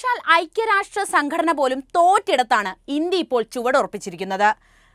സാക്ഷാൽ ഐക്യരാഷ്ട്ര സംഘടന പോലും തോറ്റിടത്താണ് ഇന്ത്യ ഇപ്പോൾ ചുവടുറപ്പിച്ചിരിക്കുന്നത്.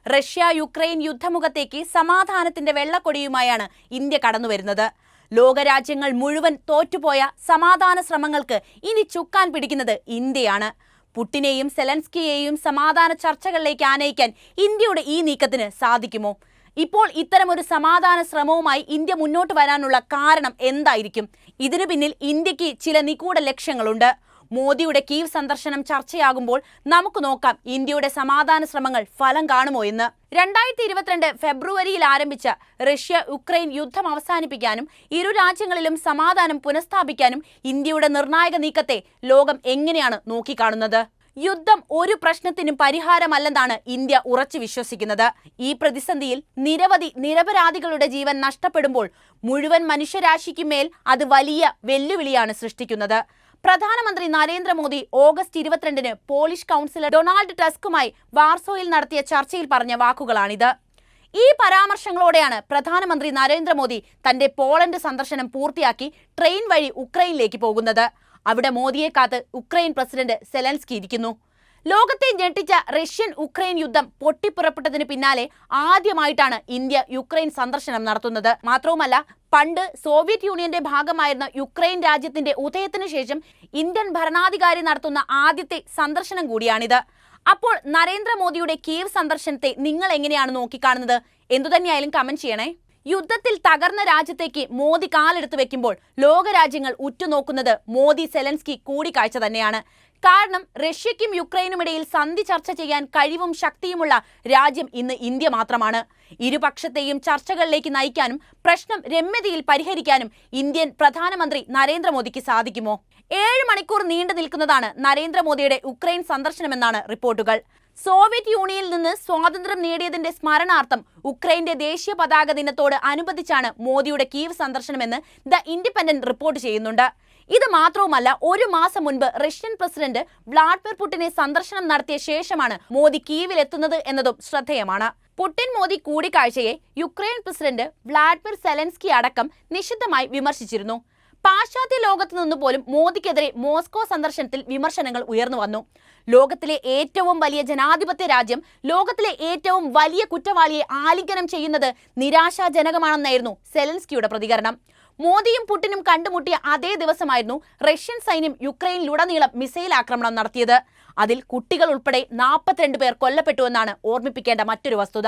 റഷ്യ യുക്രൈൻ യുദ്ധമുഖത്തേക്ക് സമാധാനത്തിന്റെ വെള്ളക്കൊടിയുമായാണ് ഇന്ത്യ കടന്നുവരുന്നത്. ലോകരാജ്യങ്ങൾ മുഴുവൻ തോറ്റുപോയ സമാധാന ശ്രമങ്ങൾക്ക് ഇനി ചുക്കാൻ പിടിക്കുന്നത് ഇന്ത്യയാണ്. പുട്ടിനെയും സെലൻസ്കിയെയും സമാധാന ചർച്ചകളിലേക്ക് ആനയിക്കാൻ ഇന്ത്യയുടെ ഈ നീക്കത്തിന് സാധിക്കുമോ? ഇപ്പോൾ ഇത്തരമൊരു സമാധാന ശ്രമവുമായി ഇന്ത്യ മുന്നോട്ട് വരാനുള്ള കാരണം എന്തായിരിക്കും? ഇതിനു പിന്നിൽ ഇന്ത്യയ്ക്ക് ചില നിഗൂഢ ലക്ഷ്യങ്ങളുണ്ട്. മോദിയുടെ കീവ് സന്ദർശനം ചർച്ചയാകുമ്പോൾ നമുക്ക് നോക്കാം ഇന്ത്യയുടെ സമാധാന ശ്രമങ്ങൾ ഫലം കാണുമോ എന്ന്. രണ്ടായിരത്തി ഇരുപത്തിരണ്ട് ഫെബ്രുവരിയിൽ ആരംഭിച്ച റഷ്യ ഉക്രൈൻ യുദ്ധം അവസാനിപ്പിക്കാനും ഇരു രാജ്യങ്ങളിലും സമാധാനം പുനഃസ്ഥാപിക്കാനും ഇന്ത്യയുടെ നിർണായക നീക്കത്തെ ലോകം എങ്ങനെയാണ് നോക്കിക്കാണുന്നത്. യുദ്ധം ഒരു പ്രശ്നത്തിനും പരിഹാരമല്ലെന്നാണ് ഇന്ത്യ ഉറച്ചു വിശ്വസിക്കുന്നത്. ഈ പ്രതിസന്ധിയിൽ നിരവധി നിരപരാധികളുടെ ജീവൻ നഷ്ടപ്പെടുമ്പോൾ മുഴുവൻ മനുഷ്യരാശിക്ക് മേൽ അത് വലിയ വെല്ലുവിളിയാണ് സൃഷ്ടിക്കുന്നത്. പ്രധാനമന്ത്രി നരേന്ദ്രമോദി ഓഗസ്റ്റ് ഇരുപത്തിരണ്ടിന് പോളിഷ് കൗൺസിലർ ഡൊണാൾഡ് ടസ്കുമായി വാർസോയിൽ നടത്തിയ ചർച്ചയിൽ പറഞ്ഞ വാക്കുകളാണിത്. ഈ പരാമർശങ്ങളോടെയാണ് പ്രധാനമന്ത്രി നരേന്ദ്രമോദി തന്റെ പോളണ്ട് സന്ദർശനം പൂർത്തിയാക്കി ട്രെയിൻ വഴി ഉക്രൈനിലേക്ക് പോകുന്നത്. അവിടെ മോദിയെ കാത്ത് ഉക്രൈൻ പ്രസിഡന്റ് സെലൻസ്കി ഇരിക്കുന്നു. ലോകത്തെ ഞെട്ടിച്ച റഷ്യൻ ഉക്രൈൻ യുദ്ധം പൊട്ടിപ്പുറപ്പെട്ടതിന് പിന്നാലെ ആദ്യമായിട്ടാണ് ഇന്ത്യ യുക്രൈൻ സന്ദർശനം നടത്തുന്നത്. മാത്രവുമല്ല പണ്ട് സോവിയറ്റ് യൂണിയന്റെ ഭാഗമായിരുന്ന യുക്രൈൻ രാജ്യത്തിന്റെ ഉദയത്തിന് ശേഷം ഇന്ത്യൻ ഭരണാധികാരി നടത്തുന്ന ആദ്യത്തെ സന്ദർശനം കൂടിയാണിത്. അപ്പോൾ നരേന്ദ്രമോദിയുടെ കീവ് സന്ദർശനത്തെ നിങ്ങൾ എങ്ങനെയാണ് നോക്കിക്കാണുന്നത്? എന്തുതന്നെയായാലും കമന്റ് ചെയ്യണേ. യുദ്ധത്തിൽ തകർന്ന രാജ്യത്തേക്ക് മോദി കാലെടുത്ത് വെക്കുമ്പോൾ ലോകരാജ്യങ്ങൾ ഉറ്റുനോക്കുന്നത് മോദി സെലൻസ്കി കൂടിക്കാഴ്ച തന്നെയാണ്. കാരണം റഷ്യയ്ക്കും യുക്രൈനും ഇടയിൽ സന്ധി ചർച്ച ചെയ്യാൻ കഴിവും ശക്തിയുമുള്ള രാജ്യം ഇന്ന് ഇന്ത്യ മാത്രമാണ്. ഇരുപക്ഷത്തെയും ചർച്ചകളിലേക്ക് നയിക്കാനും പ്രശ്നം രമ്യതയിൽ പരിഹരിക്കാനും ഇന്ത്യൻ പ്രധാനമന്ത്രി നരേന്ദ്രമോദിക്ക് സാധിക്കുമോ? ഏഴ് മണിക്കൂർ നീണ്ടു നിൽക്കുന്നതാണ് നരേന്ദ്രമോദിയുടെ ഉക്രൈൻ സന്ദർശനമെന്നാണ് റിപ്പോർട്ടുകൾ. സോവിയറ്റ് യൂണിയനിൽ നിന്ന് സ്വാതന്ത്ര്യം നേടിയതിന്റെ സ്മരണാർത്ഥം ഉക്രൈന്റെ ദേശീയ പതാക ദിനത്തോട് അനുബന്ധിച്ചാണ് മോദിയുടെ കീവ് സന്ദർശനമെന്ന് ദ ഇൻഡിപെൻഡന്റ് റിപ്പോർട്ട് ചെയ്യുന്നുണ്ട്. ഇത് മാത്രവുമല്ല ഒരു മാസം മുൻപ് റഷ്യൻ പ്രസിഡന്റ് വ്ളാഡിമിർ പുടിനെ സന്ദർശനം നടത്തിയ ശേഷമാണ് മോദി കീവിൽ എത്തുന്നത് എന്നതും ശ്രദ്ധേയമാണ്. പുടിൻ മോദി കൂടിക്കാഴ്ചയെ യുക്രൈൻ പ്രസിഡന്റ് വ്ളാഡിമിർ സെലൻസ്കി അടക്കം നിശിതമായി വിമർശിച്ചിരുന്നു. പാശ്ചാത്യ ലോകത്ത് നിന്ന് പോലും മോദിക്കെതിരെ മോസ്കോ സന്ദർശനത്തിൽ വിമർശനങ്ങൾ ഉയർന്നു വന്നു. ലോകത്തിലെ ഏറ്റവും വലിയ ജനാധിപത്യ രാജ്യം ലോകത്തിലെ ഏറ്റവും വലിയ കുറ്റവാളിയെ ആലിംഗനം ചെയ്യുന്നത് നിരാശാജനകമാണെന്നായിരുന്നു സെലൻസ്കിയുടെ പ്രതികരണം. മോദിയും പുടിനും കണ്ടുമുട്ടിയ അതേ ദിവസമായിരുന്നു റഷ്യൻ സൈന്യം യുക്രൈനിലുടനീളം മിസൈൽ ആക്രമണം നടത്തിയത്. അതിൽ കുട്ടികൾ ഉൾപ്പെടെ നാൽപ്പത്തിരണ്ട് പേർ കൊല്ലപ്പെട്ടുവെന്നാണ് ഓർമ്മിപ്പിക്കേണ്ട മറ്റൊരു വസ്തുത.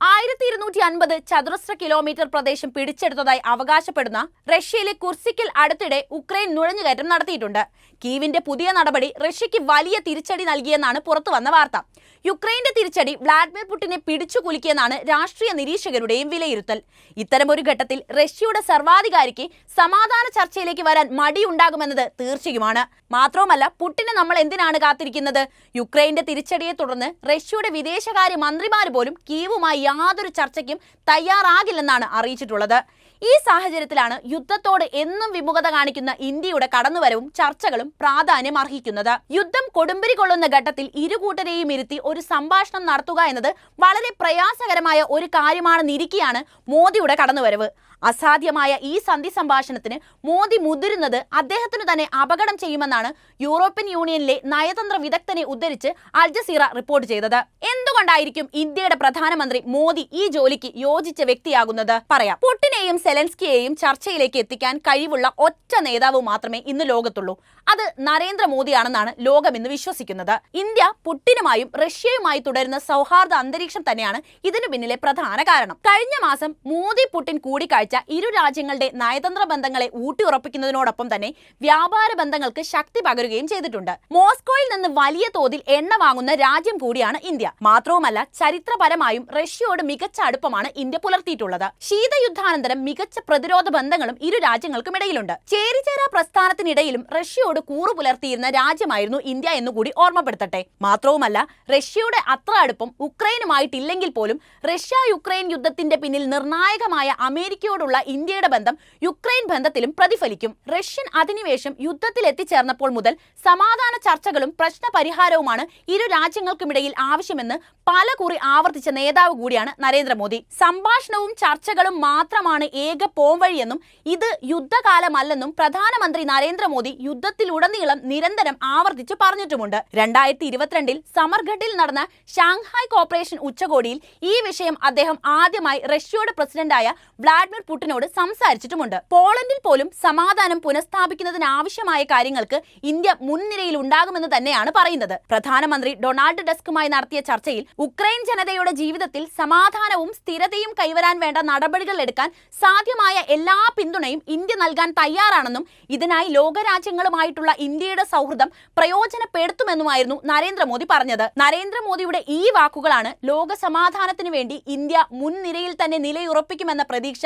ആയിരത്തി ഇരുന്നൂറ്റി അൻപത് ചതുരശ്ര കിലോമീറ്റർ പ്രദേശം പിടിച്ചെടുത്തതായി അവകാശപ്പെടുന്ന റഷ്യയിലെ കുർസിക്കിൽ അടുത്തിടെ ഉക്രൈൻ നുഴഞ്ഞുകയറ്റം നടത്തിയിട്ടുണ്ട്. കീവിന്റെ പുതിയ നടപടി റഷ്യയ്ക്ക് വലിയ തിരിച്ചടി നൽകിയെന്നാണ് പുറത്തുവന്ന വാർത്ത. യുക്രൈന്റെ തിരിച്ചടി വ്ളാഡിമിർ പുടിനെ പിടിച്ചു കുലുക്കിയെന്നാണ് രാഷ്ട്രീയ നിരീക്ഷകരുടെയും വിലയിരുത്തൽ. ഇത്തരമൊരു ഘട്ടത്തിൽ റഷ്യയുടെ സർവാധികാരിക്ക് സമാധാന ചർച്ചയിലേക്ക് വരാൻ മടിയുണ്ടാകുമെന്നത് തീർച്ചയുമാണ്. മാത്രവുമല്ല പുട്ടിനെ നമ്മൾ എന്തിനാണ് കാത്തിരിക്കുന്നത്? യുക്രൈന്റെ തിരിച്ചടിയെ തുടർന്ന് റഷ്യയുടെ വിദേശകാര്യ മന്ത്രിമാർ പോലും കീവുമായി യാതൊരു ചർച്ചയ്ക്കും തയ്യാറാകില്ലെന്നാണ് അറിയിച്ചിട്ടുള്ളത്. ഈ സാഹചര്യത്തിലാണ് യുദ്ധത്തോട് എന്നും വിമുഖത കാണിക്കുന്ന ഇന്ത്യയുടെ കടന്നുവരവും ചർച്ചകളും പ്രാധാന്യം അർഹിക്കുന്നത്. യുദ്ധം കൊടുമ്പിരി കൊള്ളുന്ന ഘട്ടത്തിൽ ഇരുകൂട്ടരെയും ഇരുത്തി ഒരു സംഭാഷണം നടത്തുക എന്നത് വളരെ പ്രയാസകരമായ ഒരു കാര്യമാണെന്നിരിക്കെയാണ് മോദിയുടെ കടന്നുവരവ്. അസാധ്യമായ ഈ സന്ധി സംഭാഷണത്തിന് മോദി മുതിരുന്നത് അദ്ദേഹത്തിന് തന്നെ അപകടം ചെയ്യുമെന്നാണ് യൂറോപ്യൻ യൂണിയനിലെ നയതന്ത്ര വിദഗ്ധനെ ഉദ്ധരിച്ച് അൽജസീറ റിപ്പോർട്ട് ചെയ്തത്. എന്തുകൊണ്ടായിരിക്കും ഇന്ത്യയുടെ പ്രധാനമന്ത്രി മോദി ഈ ജോലിക്ക് യോജിച്ച വ്യക്തിയാകുന്നത്? പറയാം. പുട്ടിനെയും സെലൻസ്കിയെയും ചർച്ചയിലേക്ക് എത്തിക്കാൻ കഴിവുള്ള ഒറ്റ നേതാവ് മാത്രമേ ഇന്ന് ലോകത്തുള്ളൂ. അത് നരേന്ദ്രമോദിയാണെന്നാണ് ലോകം ഇന്ന് വിശ്വസിക്കുന്നത്. ഇന്ത്യ പുട്ടിനുമായും റഷ്യയുമായി തുടരുന്ന സൗഹാർദ്ദ അന്തരീക്ഷം തന്നെയാണ് ഇതിനു പിന്നിലെ പ്രധാന കാരണം. കഴിഞ്ഞ മാസം മോദി പുട്ടിൻ കൂടിക്കാഴ്ച ഇരു രാജ്യങ്ങളുടെ നയതന്ത്ര ബന്ധങ്ങളെ ഊട്ടിയുറപ്പിക്കുന്നതിനോടൊപ്പം തന്നെ വ്യാപാര ബന്ധങ്ങൾക്ക് ശക്തി പകരുകയും ചെയ്തിട്ടുണ്ട്. മോസ്കോയിൽ നിന്ന് വലിയ തോതിൽ എണ്ണ വാങ്ങുന്ന രാജ്യം കൂടിയാണ് ഇന്ത്യ. മാത്രവുമല്ല ചരിത്രപരമായും റഷ്യയോട് മികച്ച അടുപ്പമാണ് ഇന്ത്യ പുലർത്തിയിട്ടുള്ളത്. ശീതയുദ്ധാനന്തരം മികച്ച പ്രതിരോധ ബന്ധങ്ങളും ഇരു രാജ്യങ്ങൾക്കും ഇടയിലുണ്ട് ചേരിചേരാ പ്രസ്ഥാനത്തിനിടയിലും റഷ്യയോട് കൂറു പുലർത്തിയിരുന്ന രാജ്യമായിരുന്നു ഇന്ത്യ എന്നുകൂടി ഓർമ്മപ്പെടുത്തട്ടെ. മാത്രവുമല്ല റഷ്യയുടെ അത്ര അടുപ്പം ഉക്രൈനുമായിട്ടില്ലെങ്കിൽ പോലും റഷ്യ യുക്രൈൻ യുദ്ധത്തിന്റെ പിന്നിൽ നിർണായകമായ അമേരിക്കയോടുള്ള ഇന്ത്യയുടെ ബന്ധം യുക്രൈൻ ബന്ധത്തിലും പ്രതിഫലിക്കും. റഷ്യൻ അധിനിവേശം യുദ്ധത്തിൽ എത്തിച്ചേർന്നപ്പോൾ മുതൽ സമാധാന ചർച്ചകളും പ്രശ്ന പരിഹാരവുമാണ് ഇരു രാജ്യങ്ങൾക്കുമിടയിൽ ആവശ്യമെന്ന് പല കുറി ആവർത്തിച്ച നേതാവ് കൂടിയാണ് നരേന്ദ്രമോദി. സംഭാഷണവും ചർച്ചകളും മാത്രമാണ് ഏക പോംവഴിയെന്നും ഇത് യുദ്ധകാലമല്ലെന്നും പ്രധാനമന്ത്രി നരേന്ദ്രമോദി യുദ്ധത്തിൽ ഇന്ത്യയിലുടനീളം നിരന്തരം ആവർത്തിച്ച് പറഞ്ഞിട്ടുമുണ്ട്. രണ്ടായിരത്തി ഇരുപത്തിരണ്ടിൽ സമർഘട്ടിൽ നടന്ന ഷാങ്ഹായ് കോർപ്പറേഷൻ ഉച്ചകോടിയിൽ ഈ വിഷയം അദ്ദേഹം ആദ്യമായി റഷ്യയുടെ പ്രസിഡന്റായ വ്ളാഡിമിർ പുടിനോട് സംസാരിച്ചിട്ടുമുണ്ട്. പോളണ്ടിൽ പോലും സമാധാനം പുനഃസ്ഥാപിക്കുന്നതിന് ആവശ്യമായ കാര്യങ്ങൾക്ക് ഇന്ത്യ മുൻനിരയിൽ ഉണ്ടാകുമെന്ന് തന്നെയാണ് പറയുന്നത്. പ്രധാനമന്ത്രി ഡൊണാൾഡ് ഡസ്കുമായി നടത്തിയ ചർച്ചയിൽ ഉക്രൈൻ ജനതയുടെ ജീവിതത്തിൽ സമാധാനവും സ്ഥിരതയും കൈവരാൻ വേണ്ട നടപടികൾ എടുക്കാൻ സാധ്യമായ എല്ലാ പിന്തുണയും ഇന്ത്യ നൽകാൻ തയ്യാറാണെന്നും ഇതിനായി ലോകരാജ്യങ്ങളുമായിട്ടുള്ള ഇന്ത്യയുടെ സൗഹൃദം പ്രയോജനപ്പെടുത്തുമെന്നുമായിരുന്നു നരേന്ദ്രമോദി പറഞ്ഞത്. നരേന്ദ്രമോദിയുടെ ഈ വാക്കുകളാണ് ലോക സമാധാനത്തിനു വേണ്ടി ഇന്ത്യ മുൻനിരയിൽ തന്നെ നിലയുറപ്പിക്കുമെന്ന പ്രതീക്ഷ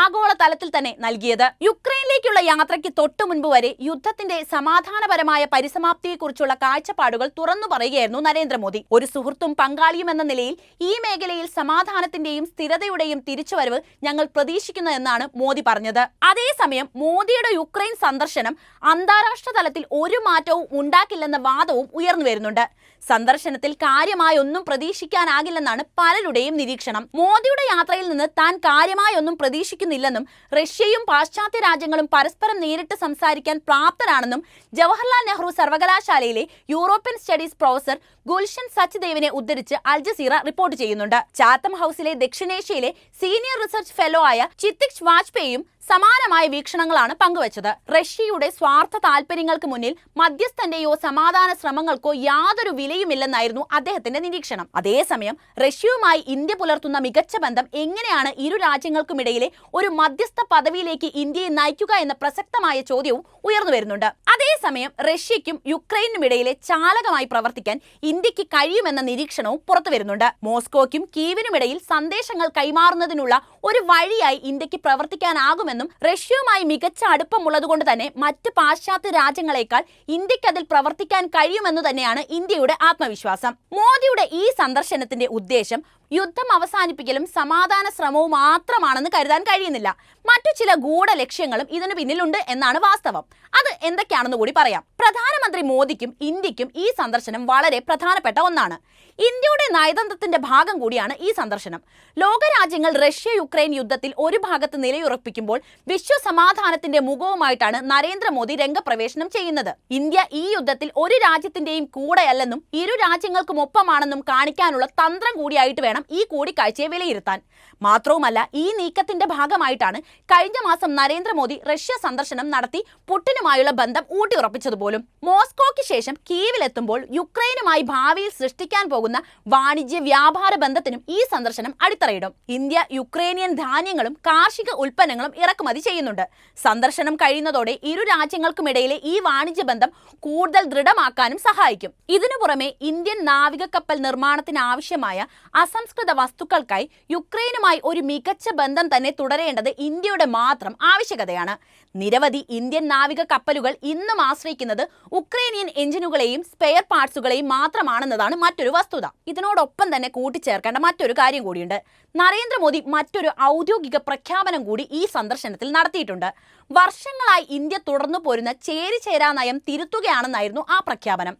ആഗോള തലത്തിൽ തന്നെ നൽകിയത്. യുക്രൈനിലേക്കുള്ള യാത്രയ്ക്ക് തൊട്ടു മുൻപ് വരെ യുദ്ധത്തിന്റെ സമാധാനപരമായ പരിസമാപ്തിയെക്കുറിച്ചുള്ള കാഴ്ചപ്പാടുകൾ തുറന്നു പറയുകയായിരുന്നു നരേന്ദ്രമോദി. ഒരു സുഹൃത്തും പങ്കാളിയും എന്ന നിലയിൽ ഈ മേഖലയിൽ സമാധാനത്തിന്റെയും സ്ഥിരതയുടെയും തിരിച്ചുവരവ് ഞങ്ങൾ പ്രതീക്ഷിക്കുന്നു എന്നാണ് മോദി പറഞ്ഞത്. അതേസമയം മോദിയുടെ യുക്രൈൻ സന്ദർശനം അന്താരാഷ്ട്ര തലത്തിൽ ഒരു മാറ്റവും ഉണ്ടാക്കില്ലെന്ന വാദവും ഉയർന്നു വരുന്നുണ്ട്. സന്ദർശനത്തിൽ കാര്യമായി ഒന്നും പ്രതീക്ഷിക്കാനാകില്ലെന്നാണ് പലരുടെയും നിരീക്ഷണം. മോദിയുടെ യാത്രയിൽ നിന്ന് താൻ കാര്യമായി ഒന്നും പ്രതീക്ഷിക്കുന്നില്ലെന്നും റഷ്യയും പാശ്ചാത്യ രാജ്യങ്ങളും പരസ്പരം നേരിട്ട് സംസാരിക്കാൻ പ്രാപ്തരാണെന്നും ജവഹർലാൽ നെഹ്റു സർവകലാശാലയിലെ യൂറോപ്യൻ സ്റ്റഡീസ് പ്രൊഫസർ ഗുൽഷൻ സച്ദേവിനെ ഉദ്ധരിച്ച് അൽ ജസീറ റിപ്പോർട്ട് ചെയ്യുന്നുണ്ട്. ചാത്തം ഹൌസിലെ ദക്ഷിണേഷ്യയിലെ സീനിയർ റിസർച്ച് ഫെലോ ആയ ചിത്തിക് വാജ്പേയിയും സമാനമായ വീക്ഷണങ്ങളാണ് പങ്കുവച്ചത്. റഷ്യയുടെ സ്വാർത്ഥ താല്പര്യങ്ങൾക്ക് മുന്നിൽ മധ്യസ്ഥന്റെയോ സമാധാന ശ്രമങ്ങൾക്കോ യാതൊരു വിലയുമില്ലെന്നായിരുന്നു അദ്ദേഹത്തിന്റെ നിരീക്ഷണം. അതേസമയം റഷ്യയുമായി ഇന്ത്യ പുലർത്തുന്ന മികച്ച ബന്ധം എങ്ങനെയാണ് ഇരു രാജ്യങ്ങൾക്കുമിടയിലെ ഒരു മധ്യസ്ഥ പദവിയിലേക്ക് ഇന്ത്യയെ നയിക്കുക എന്ന പ്രസക്തമായ ചോദ്യവും ഉയർന്നു വരുന്നുണ്ട്. അതേസമയം റഷ്യയ്ക്കും യുക്രൈനും ഇടയിലെ ചാലകമായി പ്രവർത്തിക്കാൻ ഇന്ത്യയ്ക്ക് കഴിയുമെന്ന നിരീക്ഷണവും പുറത്തു വരുന്നുണ്ട്. മോസ്കോയ്ക്കും കീവിനുമിടയിൽ സന്ദേശങ്ങൾ കൈമാറുന്നതിനുള്ള ഒരു വഴിയായി ഇന്ത്യയ്ക്ക് പ്രവർത്തിക്കാനാകുമെന്നും റഷ്യയുമായി മികച്ച അടുപ്പമുള്ളതുകൊണ്ട് തന്നെ മറ്റ് പാശ്ചാത്യ രാജ്യങ്ങളെക്കാൾ ഇന്ത്യയ്ക്ക് അതിൽ പ്രവർത്തിക്കാൻ കഴിയുമെന്നു തന്നെയാണ് ഇന്ത്യയുടെ ആത്മവിശ്വാസം. മോദിയുടെ ഈ സന്ദർശനത്തിന്റെ ഉദ്ദേശം യുദ്ധം അവസാനിപ്പിക്കലും സമാധാന ശ്രമവും മാത്രമാണെന്ന് കരുതാൻ കഴിയുന്നില്ല. മറ്റു ചില ഗൂഢ ലക്ഷ്യങ്ങളും ഇതിനു പിന്നിലുണ്ട് എന്നാണ് വാസ്തവം. അത് എന്തൊക്കെയാണെന്ന് കൂടി പറയാം. പ്രധാനമന്ത്രി മോദിക്കും ഇന്ത്യക്കും ഈ സന്ദർശനം വളരെ പ്രധാനപ്പെട്ട ഒന്നാണ്. ഇന്ത്യയുടെ നയതന്ത്രത്തിന്റെ ഭാഗം കൂടിയാണ് ഈ സന്ദർശനം. ലോകരാജ്യങ്ങൾ റഷ്യ യുക്രൈൻ യുദ്ധത്തിൽ ഒരു ഭാഗത്ത് നിലയുറപ്പിക്കുമ്പോൾ വിശ്വസമാധാനത്തിന്റെ മുഖവുമായിട്ടാണ് നരേന്ദ്രമോദി രംഗപ്രവേശനം ചെയ്യുന്നത്. ഇന്ത്യ ഈ യുദ്ധത്തിൽ ഒരു രാജ്യത്തിന്റെയും കൂടെയല്ലെന്നും ഇരു രാജ്യങ്ങൾക്കും ഒപ്പമാണെന്നും കാണിക്കാനുള്ള തന്ത്രം കൂടിയായിട്ട് വേണം ഈ കൂടിക്കാഴ്ചയെ വിലയിരുത്താൻ. മാത്രവുമല്ല ഈ നീക്കത്തിന്റെ ഭാഗമായിട്ടാണ് കഴിഞ്ഞ മാസം നരേന്ദ്രമോദി റഷ്യ സന്ദർശനം നടത്തി പുട്ടിനുമായുള്ള ബന്ധം ഊട്ടിയുറപ്പിച്ചതുപോലും. മോസ്കോയ്ക്ക് ശേഷം കീവിലെത്തുമ്പോൾ യുക്രൈനുമായി ഭാവിയിൽ സൃഷ്ടിക്കാൻ പോകുന്ന വാണിജ്യ വ്യാപാര ബന്ധത്തിനും ഈ സന്ദർശനം അടിത്തറയിടും. ഇന്ത്യ യുക്രൈനിയൻ ധാന്യങ്ങളും കാർഷിക ഉൽപ്പന്നങ്ങളും ഇറക്കുമതി ചെയ്യുന്നുണ്ട്. സന്ദർശനം കഴിയുന്നതോടെ ഇരു രാജ്യങ്ങൾക്കുമിടയിലെ ഈ വാണിജ്യ ബന്ധം കൂടുതൽ ദൃഢമാക്കാനും സഹായിക്കും. ഇതിനു പുറമെ ഇന്ത്യൻ നാവിക കപ്പൽ നിർമ്മാണത്തിന് ആവശ്യമായ അസംസ്കൃത വസ്തുക്കൾക്കായി യുക്രൈനുമായി ഒരു മികച്ച ബന്ധം തന്നെ തുടരേണ്ടത് ഇന്ത്യയുടെ മാത്രം ആവശ്യകതയാണ്. നിരവധി ഇന്ത്യൻ നാവിക കപ്പലുകൾ ഇന്നും ആശ്രയിക്കുന്നത് ഉക്രൈനിയൻ എഞ്ചിനുകളെയും സ്പെയർ പാർട്സുകളെയും മാത്രമാണെന്നതാണ് മറ്റൊരു വസ്തുത. ഇതിനോടൊപ്പം തന്നെ കൂട്ടിച്ചേർക്കേണ്ട മറ്റൊരു കാര്യം കൂടിയുണ്ട്. നരേന്ദ്രമോദി മറ്റൊരു ഔദ്യോഗിക പ്രഖ്യാപനം കൂടി ഈ സന്ദർശനത്തിൽ നടത്തിയിട്ടുണ്ട്. വർഷങ്ങളായി ഇന്ത്യ തുടർന്നു പോരുന്ന ചേരി ചേരാ നയം തിരുത്തുകയാണെന്നായിരുന്നു ആ പ്രഖ്യാപനം.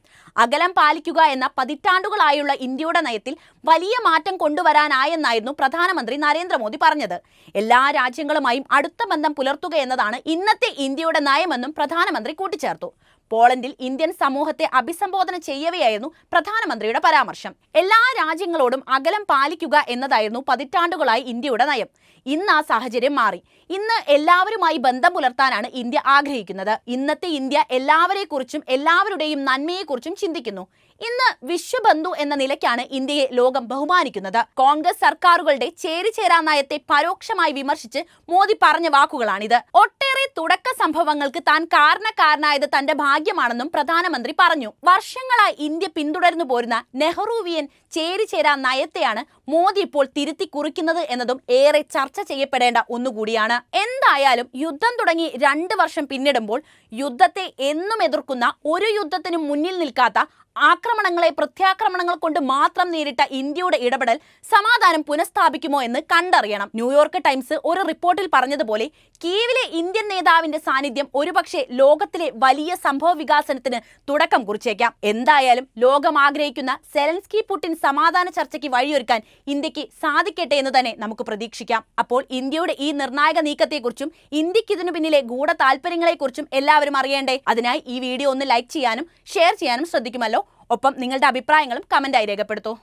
അകലം പാലിക്കുക എന്ന പതിറ്റാണ്ടുകളായുള്ള ഇന്ത്യയുടെ നയത്തിൽ വലിയ മാറ്റം കൊണ്ടുവരാനായെന്നായിരുന്നു പ്രധാനമന്ത്രി നരേന്ദ്രമോദി പറഞ്ഞത്. എല്ലാ രാജ്യങ്ങളുമായും അടുത്ത ബന്ധം പുലർത്തുക എന്നതാണ് ഇന്നത്തെ ഇന്ത്യയുടെ നയമെന്നും പ്രധാനമന്ത്രി കൂട്ടിച്ചേർത്തു. പോളണ്ടിൽ ഇന്ത്യൻ സമൂഹത്തെ അഭിസംബോധന ചെയ്യവെയായിരുന്നു പ്രധാനമന്ത്രിയുടെ പരാമർശം. എല്ലാ രാജ്യങ്ങളോടും അകലം പാലിക്കുക എന്നതായിരുന്നു പതിറ്റാണ്ടുകളായി ഇന്ത്യയുടെ നയം. ഇന്ന് ആ സാഹചര്യം മാറി. ഇന്ന് എല്ലാവരുമായി ബന്ധം പുലർത്താനാണ് ഇന്ത്യ ആഗ്രഹിക്കുന്നത്. ഇന്നത്തെ ഇന്ത്യ എല്ലാവരെക്കുറിച്ചും എല്ലാവരുടെയും നന്മയെക്കുറിച്ചും ചിന്തിക്കുന്നു. ഇന്ന് വിശ്വബന്ധു എന്ന നിലയ്ക്കാണ് ഇന്ത്യയെ ലോകം ബഹുമാനിക്കുന്നത്. കോൺഗ്രസ് സർക്കാരുകളുടെ ചേരിചേരാ നയത്തെ പരോക്ഷമായി വിമർശിച്ച് മോദി പറഞ്ഞ വാക്കുകളാണിത്. ഒട്ടേറെ തുടക്ക സംഭവങ്ങൾക്ക് താൻ കാരണക്കാരനായത് തന്റെ ഭാഗ്യമാണെന്നും പ്രധാനമന്ത്രി പറഞ്ഞു. വർഷങ്ങളായി ഇന്ത്യ പിന്തുടർന്നു പോരുന്ന നെഹ്റുവിയൻ ചേരിചേരാ നയത്തെയാണ് മോദി ഇപ്പോൾ തിരുത്തി കുറിക്കുന്നത് എന്നതും ഏറെ ചർച്ച ചെയ്യപ്പെടേണ്ട ഒന്നുകൂടിയാണ്. എന്തായാലും യുദ്ധം തുടങ്ങി രണ്ട് വർഷം പിന്നിടുമ്പോൾ യുദ്ധത്തെ എന്നും എതിർക്കുന്ന ഒരു യുദ്ധത്തിനും മുന്നിൽ നിൽക്കാത്ത ആക്രമണങ്ങളെ പ്രത്യാക്രമണങ്ങൾ കൊണ്ട് മാത്രം നേരിട്ട ഇന്ത്യയുടെ ഇടപെടൽ സമാധാനം പുനഃസ്ഥാപിക്കുമോ എന്ന് കണ്ടറിയണം. ന്യൂയോർക്ക് ടൈംസ് ഒരു റിപ്പോർട്ടിൽ പറഞ്ഞതുപോലെ കീവിലെ ഇന്ത്യൻ നേതാവിന്റെ സാന്നിധ്യം ഒരുപക്ഷെ ലോകത്തിലെ വലിയ സംഭവ വികാസനത്തിന് തുടക്കം കുറിച്ചേക്കാം. എന്തായാലും ലോകം ആഗ്രഹിക്കുന്ന സെലൻസ്കി പുടിൻ സമാധാന ചർച്ചയ്ക്ക് വഴിയൊരുക്കാൻ ഇന്ത്യയ്ക്ക് സാധിക്കട്ടെ എന്ന് തന്നെ നമുക്ക് പ്രതീക്ഷിക്കാം. അപ്പോൾ ഇന്ത്യയുടെ ഈ നിർണായക നീക്കത്തെക്കുറിച്ചും ഇന്ത്യയ്ക്ക് ഇതിനു പിന്നിലെ ഗൂഢ താല്പര്യങ്ങളെക്കുറിച്ചും എല്ലാവരും അറിയേണ്ടേ? അതിനായി ഈ വീഡിയോ ഒന്ന് ലൈക്ക് ചെയ്യാനും ഷെയർ ചെയ്യാനും ശ്രദ്ധിക്കുമല്ലോ. ഒപ്പം നിങ്ങളുടെ അഭിപ്രായങ്ങളും കമന്റായി രേഖപ്പെടുത്തൂ.